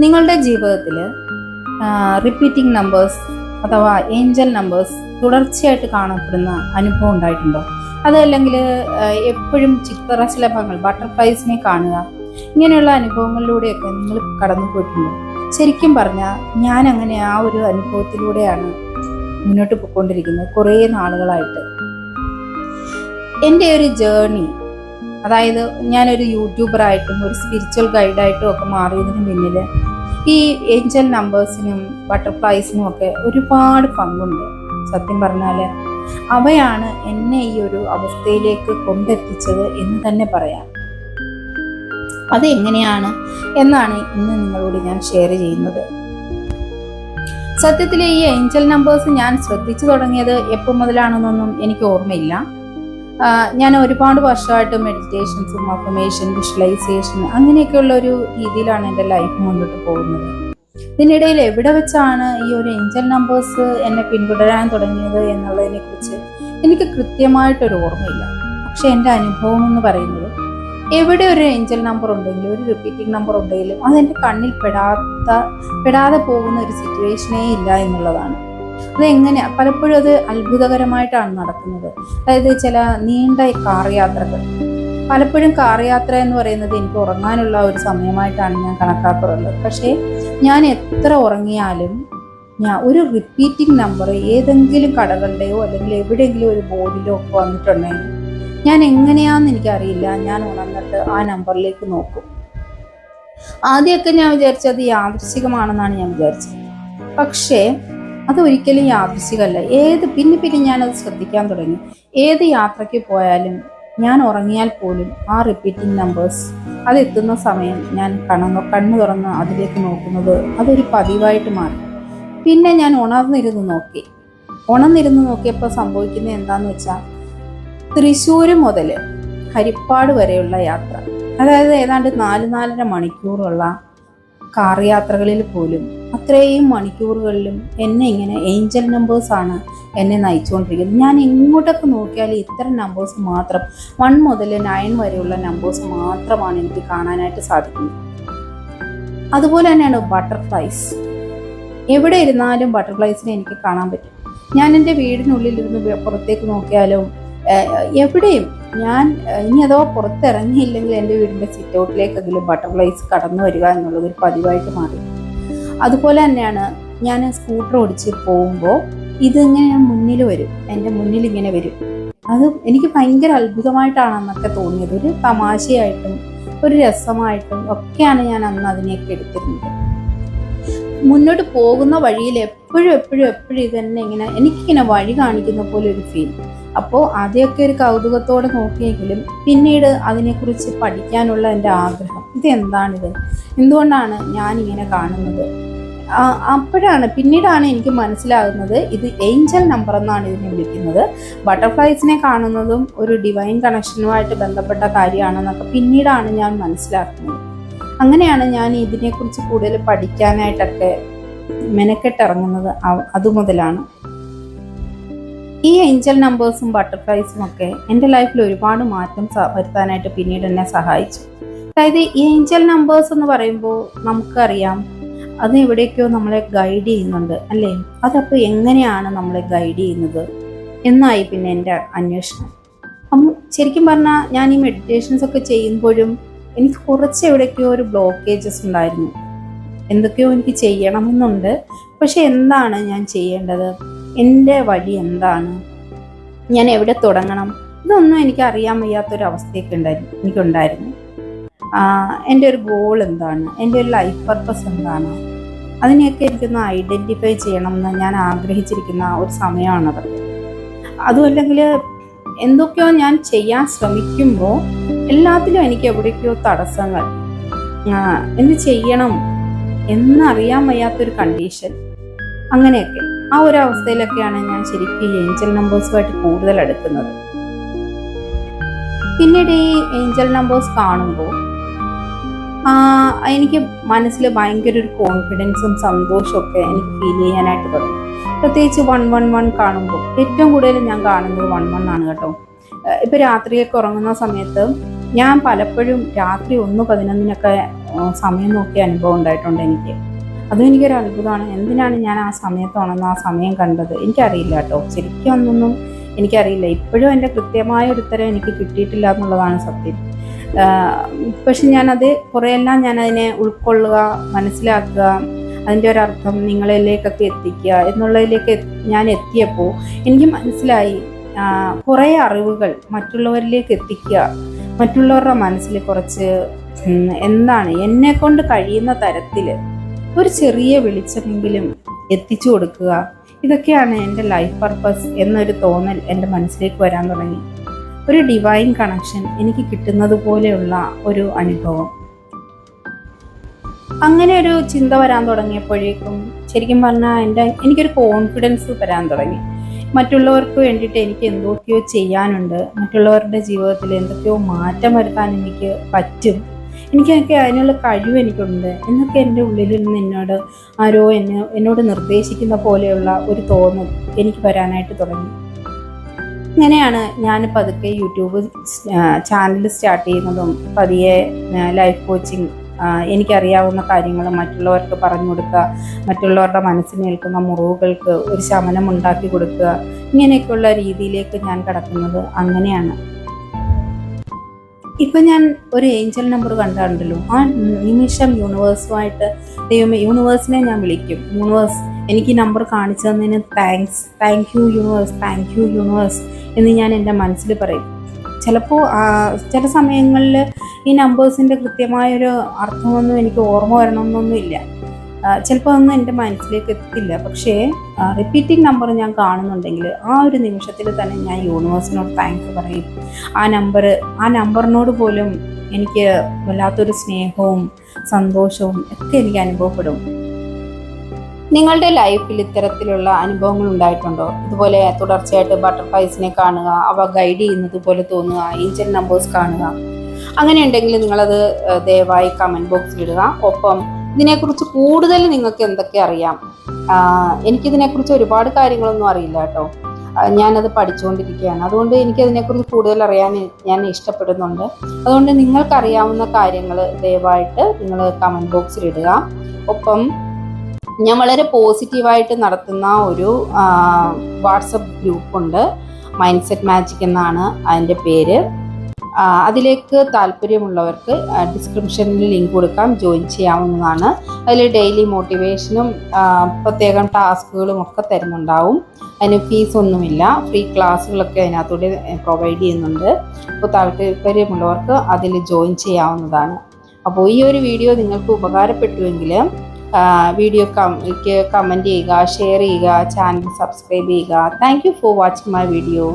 നിങ്ങളുടെ ജീവിതത്തിൽ repeating numbers അഥവാ ഏഞ്ചൽ നമ്പേഴ്സ് തുടർച്ചയായിട്ട് കാണപ്പെടുന്ന അനുഭവം ഉണ്ടായിട്ടുണ്ടോ? അതല്ലെങ്കിൽ എപ്പോഴും ചിത്രശലഭങ്ങൾ ബട്ടർഫ്ലൈസിനെ കാണുക ഇങ്ങനെയുള്ള അനുഭവങ്ങളിലൂടെയൊക്കെ നിങ്ങൾ കടന്നു പോയിട്ടുണ്ടോ? ശരിക്കും പറഞ്ഞാൽ ഞാൻ അങ്ങനെ ആ ഒരു അനുഭവത്തിലൂടെയാണ് മുന്നോട്ട് പോയിക്കൊണ്ടിരിക്കുന്നത് കുറേ നാളുകളായിട്ട്. എന്റെ ഒരു ജേർണി അതായത് ഞാനൊരു യൂട്യൂബറായിട്ടും ഒരു സ്പിരിച്വൽ ഗൈഡായിട്ടും ഒക്കെ മാറിയതിന് പിന്നിൽ ഈ ഏഞ്ചൽ നമ്പേഴ്സിനും ബട്ടർഫ്ലൈസിനും ഒക്കെ ഒരുപാട് പങ്കുണ്ട്. സത്യം പറഞ്ഞാൽ അവയാണ് എന്നെ ഈ ഒരു അവസ്ഥയിലേക്ക് കൊണ്ടെത്തിച്ചത് എന്ന് തന്നെ പറയാം. അതെങ്ങനെയാണ് എന്നാണ് ഇന്ന് നിങ്ങളോട് ഞാൻ ഷെയർ ചെയ്യുന്നത്. സത്യത്തിൽ ഈ ഏഞ്ചൽ നമ്പേഴ്സ് ഞാൻ ശ്രദ്ധിച്ചു തുടങ്ങിയത് എപ്പോൾ മുതലാണെന്നൊന്നും എനിക്ക് ഓർമ്മയില്ല. ഞാൻ ഒരുപാട് വർഷമായിട്ട് മെഡിറ്റേഷൻസും അഫമേഷൻ വിഷ്വലൈസേഷൻ അങ്ങനെയൊക്കെയുള്ള ഒരു രീതിയിലാണ് എന്റെ ലൈഫ് മുന്നോട്ട് പോകുന്നത്. ഇതിനിടയിൽ എവിടെ വെച്ചാണ് ഈ ഒരു ഏഞ്ചൽ നമ്പേഴ്സ് എന്നെ പിന്തുടരാൻ തുടങ്ങിയത് എന്നുള്ളതിനെ കുറിച്ച് എനിക്ക് കൃത്യമായിട്ടൊരു ഓർമ്മയില്ല. പക്ഷെ എന്റെ അനുഭവം എന്ന് പറയുന്നത് എവിടെ ഒരു ഏഞ്ചൽ നമ്പർ ഉണ്ടെങ്കിലും ഒരു റിപ്പീറ്റിംഗ് നമ്പർ ഉണ്ടെങ്കിലും അതെന്റെ കണ്ണിൽ പെടാത്ത പെടാതെ പോകുന്ന ഒരു സിറ്റുവേഷനേ ഇല്ല എന്നുള്ളതാണ്. അതെങ്ങനെയാ? പലപ്പോഴും അത് അത്ഭുതകരമായിട്ടാണ് നടക്കുന്നത്. അതായത് ചില നീണ്ട കാർ യാത്രകൾ പലപ്പോഴും കാർ യാത്ര എന്ന് പറയുന്നത് എനിക്ക് ഉറങ്ങാനുള്ള ഒരു സമയമായിട്ടാണ് ഞാൻ കണക്കാക്കാറുള്ളത്. പക്ഷേ ഞാൻ എത്ര ഉറങ്ങിയാലും ഞാൻ ഒരു റിപ്പീറ്റിംഗ് നമ്പർ ഏതെങ്കിലും കടകളുടെയോ അല്ലെങ്കിൽ എവിടെയെങ്കിലും ഒരു ബോർഡിലോ ഒക്കെ വന്നിട്ടുണ്ടെങ്കിൽ ഞാൻ എങ്ങനെയാന്ന് എനിക്കറിയില്ല. ഞാൻ ഉണർന്നിട്ട് ആ നമ്പറിലേക്ക് നോക്കും. ആദ്യമൊക്കെ ഞാൻ വിചാരിച്ചത് യാദൃശികമാണെന്നാണ് ഞാൻ വിചാരിച്ചത്. പക്ഷേ അതൊരിക്കലും യാദൃശികമല്ല. ഏത് പിന്നെ പിന്നെ ഞാനത് ശ്രദ്ധിക്കാൻ തുടങ്ങി. ഏത് യാത്രയ്ക്ക് പോയാലും ഞാൻ ഉറങ്ങിയാൽ പോലും ആ റിപ്പീറ്റിംഗ് നമ്പേഴ്സ് അതെത്തുന്ന സമയം ഞാൻ കണ്ണു കണ്ണു തുറന്ന് അതിലേക്ക് നോക്കുന്നത് അതൊരു പതിവായിട്ട് മാറി. പിന്നെ ഞാൻ ഉണർന്നിരുന്ന് നോക്കി. ഉണർന്നിരുന്ന് നോക്കിയപ്പോൾ സംഭവിക്കുന്നത് എന്താന്ന് വെച്ചാൽ തൃശ്ശൂർ മുതൽ ഹരിപ്പാട് വരെയുള്ള യാത്ര. അതായത് ഏതാണ്ട് നാല് നാലര മണിക്കൂറുള്ള കാർ യാത്രകളിൽ പോലും അത്രയും മണിക്കൂറുകളിലും എന്നെ ഇങ്ങനെ ഏഞ്ചൽ നമ്പേഴ്സാണ് എന്നെ നയിച്ചുകൊണ്ടിരിക്കുന്നത്. ഞാൻ എങ്ങോട്ടൊക്കെ നോക്കിയാലും ഇത്തരം നമ്പേഴ്സ് മാത്രം വൺ മുതൽ നയൻ വരെയുള്ള നമ്പേഴ്സ് മാത്രമാണ് എനിക്ക് കാണാനായിട്ട് സാധിക്കുന്നത്. അതുപോലെ തന്നെയാണ് ബട്ടർഫ്ലൈസ് എവിടെ ഇരുന്നാലും ബട്ടർഫ്ലൈസിനെ എനിക്ക് കാണാൻ പറ്റും. ഞാൻ എന്റെ വീടിനുള്ളിൽ ഇരുന്ന് പുറത്തേക്ക് നോക്കിയാലും എവിടെയും ഞാൻ ഇനി അഥവാ പുറത്തിറങ്ങിയില്ലെങ്കിൽ എന്റെ വീടിന്റെ സിറ്റൗട്ടിലേക്കെങ്കിലും ബട്ടർഫ്ലൈസ് കടന്നു വരിക എന്നുള്ളത് ഒരു പതിവായിട്ട് മാറി. അതുപോലെ തന്നെയാണ് ഞാൻ സ്കൂട്ടർ ഓടിച്ച് പോകുമ്പോൾ ഇതിങ്ങനെ മുന്നിൽ വരും. എന്റെ മുന്നിൽ ഇങ്ങനെ വരും. അത് എനിക്ക് ഭയങ്കര അത്ഭുതമായിട്ടാണ് അന്നൊക്കെ തോന്നിയത്. ഒരു തമാശയായിട്ടും ഒരു രസമായിട്ടും ഒക്കെയാണ് ഞാൻ അന്ന് അതിനെയൊക്കെ എടുത്തിരുന്നത്. മുന്നോട്ട് പോകുന്ന വഴിയിൽ എപ്പോഴും എപ്പോഴും എപ്പോഴും ഇത് തന്നെ ഇങ്ങനെ എനിക്കിങ്ങനെ വഴി കാണിക്കുന്ന പോലെ ഒരു ഫീൽ അപ്പോൾ ആദ്യമൊക്കെ ഒരു കൗതുകത്തോടെ നോക്കിയെങ്കിലും പിന്നീട് അതിനെക്കുറിച്ച് പഠിക്കാനുള്ള എന്റെ ആഗ്രഹം. ഇതെന്താണിത്? എന്തുകൊണ്ടാണ് ഞാനിങ്ങനെ കാണുന്നത്? അപ്പോഴാണ് പിന്നീടാണ് എനിക്ക് മനസ്സിലാകുന്നത് ഇത് ഏഞ്ചൽ നമ്പർ എന്നാണ് ഇതിനെ വിളിക്കുന്നത്. ബട്ടർഫ്ലൈസിനെ കാണുന്നതും ഒരു ഡിവൈൻ കണക്ഷനുമായിട്ട് ബന്ധപ്പെട്ട കാര്യമാണെന്നൊക്കെ പിന്നീടാണ് ഞാൻ മനസ്സിലാക്കുന്നത്. അങ്ങനെയാണ് ഞാൻ ഇതിനെക്കുറിച്ച് കൂടുതൽ പഠിക്കാനായിട്ടൊക്കെ മെനക്കെട്ടിറങ്ങുന്നത് അതുമുതലാണ്. ഈ ഏഞ്ചൽ നമ്പേഴ്സും ബട്ടർഫ്ലൈസും ഒക്കെ എന്റെ ലൈഫിൽ ഒരുപാട് മാറ്റം വരുത്താനായിട്ട് പിന്നീട് എന്നെ സഹായിച്ചു. അതായത് ഏഞ്ചൽ നമ്പേഴ്സ് എന്ന് പറയുമ്പോൾ നമുക്കറിയാം അത് എവിടേക്കോ നമ്മളെ ഗൈഡ് ചെയ്യുന്നുണ്ട് അല്ലേ? അതപ്പോൾ എങ്ങനെയാണ് നമ്മളെ ഗൈഡ് ചെയ്യുന്നത്? എന്നായി പിന്നെ എന്റെ അന്വേഷണം. അപ്പം ശരിക്കും പറഞ്ഞാൽ ഞാൻ ഈ മെഡിറ്റേഷൻസ് ഒക്കെ ചെയ്യുമ്പോഴും എനിക്ക് കുറച്ച് എവിടേക്കോ ഒരു ബ്ലോക്കേജസ് ഉണ്ടായിരുന്നു. എന്തൊക്കെയോ എനിക്ക് ചെയ്യണമെന്നുണ്ട് പക്ഷെ എന്താണ് ഞാൻ ചെയ്യേണ്ടത്? എന്റെ വഴി എന്താണ്? ഞാൻ എവിടെ തുടങ്ങണം? ഇതൊന്നും എനിക്ക് അറിയാൻ വയ്യാത്തൊരവസ്ഥയൊക്കെ ഉണ്ടായിരുന്നു എനിക്കുണ്ടായിരുന്നു. എന്റെ ഒരു ഗോൾ എന്താണ്? എന്റെ ഒരു ലൈഫ് പർപ്പസ് എന്താണ്? അതിനെയൊക്കെ എനിക്കൊന്ന് ഐഡന്റിഫൈ ചെയ്യണം എന്ന് ഞാൻ ആഗ്രഹിച്ചിരിക്കുന്ന ഒരു സമയമാണത്. അതുമല്ലെങ്കിൽ എന്തൊക്കെയോ ഞാൻ ചെയ്യാൻ ശ്രമിക്കുമ്പോൾ എല്ലാത്തിലും എനിക്ക് എവിടേക്കോ തടസ്സങ്ങൾ. എന്ത് ചെയ്യണം എന്നറിയാൻ വയ്യാത്തൊരു കണ്ടീഷൻ അങ്ങനെയൊക്കെ. ആ ഒരു അവസ്ഥയിലൊക്കെയാണ് ഞാൻ ശരിക്കും ഏഞ്ചൽ നമ്പേഴ്സുമായിട്ട് കൂടുതൽ അടുക്കുന്നത്. പിന്നീട് ഈ ഏഞ്ചൽ നമ്പേഴ്സ് കാണുമ്പോൾ എനിക്ക് മനസ്സിൽ ഭയങ്കര ഒരു കോൺഫിഡൻസും സന്തോഷവും ഒക്കെ എനിക്ക് ഫീൽ ചെയ്യാനായിട്ട് തുടങ്ങി. പ്രത്യേകിച്ച് വൺ വൺ വൺ കാണുമ്പോൾ ഏറ്റവും കൂടുതൽ ഞാൻ കാണുന്നത് വൺ വൺ ആണ് കേട്ടോ. ഏഹ് ഇപ്പൊ രാത്രിയൊക്കെ ഉറങ്ങുന്ന സമയത്ത് ഞാൻ പലപ്പോഴും രാത്രി ഒന്ന് പതിനൊന്നിനൊക്കെ സമയം നോക്കിയ അനുഭവം ഉണ്ടായിട്ടുണ്ട് എനിക്ക്. അതും എനിക്കൊരു അത്ഭുതമാണ്. എന്തിനാണ് ഞാൻ ആ സമയത്താണെന്ന് ആ സമയം കണ്ടത്? എനിക്കറിയില്ല കേട്ടോ. ശരിക്കും അന്നൊന്നും എനിക്കറിയില്ല. ഇപ്പോഴും എന്റെ കൃത്യമായ ഒരു ഉത്തരം എനിക്ക് കിട്ടിയിട്ടില്ല എന്നുള്ളതാണ് സത്യം. പക്ഷെ ഞാനത് കുറേയെല്ലാം ഞാനതിനെ ഉൾക്കൊള്ളുക മനസ്സിലാക്കുക അതിന്റെ ഒരർത്ഥം നിങ്ങളിലേക്കൊക്കെ എത്തിക്കുക എന്നുള്ളതിലേക്ക് ഞാൻ എത്തിയപ്പോൾ എനിക്ക് മനസ്സിലായി കുറേ അറിവുകൾ മറ്റുള്ളവരിലേക്ക് എത്തിക്കുക മറ്റുള്ളവരുടെ മനസ്സിൽ കുറച്ച് എന്താണ് എന്നെ കൊണ്ട് കഴിയുന്ന തരത്തിൽ ഒരു ചെറിയ വെളിച്ചമെങ്കിലും എത്തിച്ചു കൊടുക്കുക. ഇതൊക്കെയാണ് എന്റെ ലൈഫ് പർപ്പസ് എന്നൊരു തോന്നൽ എന്റെ മനസ്സിലേക്ക് വരാൻ തുടങ്ങി. ഒരു ഡിവൈൻ കണക്ഷൻ എനിക്ക് കിട്ടുന്നത് പോലെയുള്ള ഒരു അനുഭവം. അങ്ങനെ ഒരു ചിന്ത വരാൻ തുടങ്ങിയപ്പോഴേക്കും ശരിക്കും പറഞ്ഞാൽ എന്റെ എനിക്കൊരു കോൺഫിഡൻസ് വരാൻ തുടങ്ങി. മറ്റുള്ളവർക്ക് വേണ്ടിയിട്ട് എനിക്ക് എന്തൊക്കെയോ ചെയ്യാനുണ്ട്. മറ്റുള്ളവരുടെ ജീവിതത്തിൽ എന്തൊക്കെയോ മാറ്റം വരുത്താൻ എനിക്ക് പറ്റും. എനിക്കൊക്കെ അതിനുള്ള കഴിവ് എനിക്കുണ്ട്. എന്നൊക്കെ എന്റെ ഉള്ളിൽ നിന്ന് എന്നോട് ആരോ എന്നെ എന്നോട് നിർദ്ദേശിക്കുന്ന പോലെയുള്ള ഒരു തോന്നൽ എനിക്ക് വരാനായിട്ട് തുടങ്ങി. ഇങ്ങനെയാണ് ഞാൻ പതുക്കെ യൂട്യൂബ് ചാനൽ സ്റ്റാർട്ട് ചെയ്യുന്നതും പതിയെ ലൈഫ് കോച്ചിങ് എനിക്കറിയാവുന്ന കാര്യങ്ങൾ മറ്റുള്ളവർക്ക് പറഞ്ഞു കൊടുക്കുക മറ്റുള്ളവരുടെ മനസ്സിനേൽക്കുന്ന മുറിവുകൾക്ക് ഒരു ശമനം ഉണ്ടാക്കി കൊടുക്കുക ഇങ്ങനെയൊക്കെയുള്ള രീതിയിലേക്ക് ഞാൻ കടക്കുന്നത് അങ്ങനെയാണ്. ഇപ്പൊ ഞാൻ ഒരു ഏഞ്ചൽ നമ്പർ കണ്ടാണ്ടല്ലോ ആ നിമിഷം യൂണിവേഴ്സുമായിട്ട് ദൈവമേ യൂണിവേഴ്സിനെ ഞാൻ വിളിക്കും. യൂണിവേഴ്സ് എനിക്ക് ഈ നമ്പർ കാണിച്ചു തന്നതിന് thanks thank you universe thank you universe എന്ന് ഞാൻ എന്റെ മനസ്സിൽ പറയും. ചിലപ്പോൾ ചില സമയങ്ങളിൽ ഈ നമ്പേഴ്സിന്റെ കൃത്യമായൊരു അർത്ഥമൊന്നും എനിക്ക് ഓർമ്മ വരണമെന്നൊന്നുമില്ല ചിലപ്പോൾ ഒന്നും എന്റെ മനസ്സിലേക്ക് എത്തില്ല. പക്ഷേ റിപ്പീറ്റിംഗ് നമ്പർ ഞാൻ കാണുന്നുണ്ടെങ്കിൽ ആ ഒരു നിമിഷത്തിൽ തന്നെ ഞാൻ യൂണിവേഴ്സിനോട് താങ്ക്സ് പറയും. ആ നമ്പർ ആ നമ്പറിനോട് പോലും എനിക്ക് വല്ലാത്തൊരു സ്നേഹവും സന്തോഷവും ഒക്കെ എനിക്ക് അനുഭവപ്പെടും. നിങ്ങളുടെ ലൈഫിൽ ഇത്തരത്തിലുള്ള അനുഭവങ്ങൾ ഉണ്ടായിട്ടുണ്ടോ? ഇതുപോലെ തുടർച്ചയായിട്ട് ബട്ടർഫ്ലൈസിനെ കാണുക അവ ഗൈഡ് ചെയ്യുന്നത് പോലെ തോന്നുക ഏഞ്ചൽ നമ്പേഴ്സ് കാണുക. അങ്ങനെ ഉണ്ടെങ്കിൽ നിങ്ങളത് ദയവായി കമന്റ് ബോക്സിൽ ഇടുക. ഒപ്പം ഇതിനെക്കുറിച്ച് കൂടുതൽ നിങ്ങൾക്ക് എന്തൊക്കെ അറിയാം? എനിക്കിതിനെക്കുറിച്ച് ഒരുപാട് കാര്യങ്ങളൊന്നും അറിയില്ല കേട്ടോ. ഞാനത് പഠിച്ചുകൊണ്ടിരിക്കുകയാണ്. അതുകൊണ്ട് എനിക്കതിനെക്കുറിച്ച് കൂടുതൽ അറിയാൻ ഞാൻ ഇഷ്ടപ്പെടുന്നുണ്ട്. അതുകൊണ്ട് നിങ്ങൾക്കറിയാവുന്ന കാര്യങ്ങൾ ദയവായിട്ട് നിങ്ങൾ കമന്റ് ബോക്സിൽ ഇടുക. ഒപ്പം ഞാൻ വളരെ പോസിറ്റീവായിട്ട് നടത്തുന്ന ഒരു വാട്സപ്പ് ഗ്രൂപ്പുണ്ട്. മൈൻഡ് സെറ്റ് മാജിക് എന്നാണ് അതിന്റെ പേര്. അതിലേക്ക് താല്പര്യമുള്ളവർക്ക് ഡിസ്ക്രിപ്ഷനിൽ ലിങ്ക് കൊടുക്കാം ജോയിൻ ചെയ്യാവുന്നതാണ്. അതിൽ ഡെയിലി മോട്ടിവേഷനും പ്രത്യേകം ടാസ്കുകളും ഒക്കെ തരുന്നുണ്ടാവും. അതിന് ഫീസൊന്നുമില്ല ഫ്രീ ക്ലാസ്സുകളൊക്കെ അതിനകത്തൂടെ പ്രൊവൈഡ് ചെയ്യുന്നുണ്ട്. അപ്പോൾ താല്പര്യമുള്ളവർക്ക് അതിൽ ജോയിൻ ചെയ്യാവുന്നതാണ്. അപ്പോൾ ഈ ഒരു വീഡിയോ നിങ്ങൾക്ക് ഉപകാരപ്പെട്ടുവെങ്കിൽ വീഡിയോ കമന്റ് ചെയ്യുക ഷെയർ ചെയ്യുക ചാനൽ സബ്സ്ക്രൈബ് ചെയ്യുക. Thank for watching my video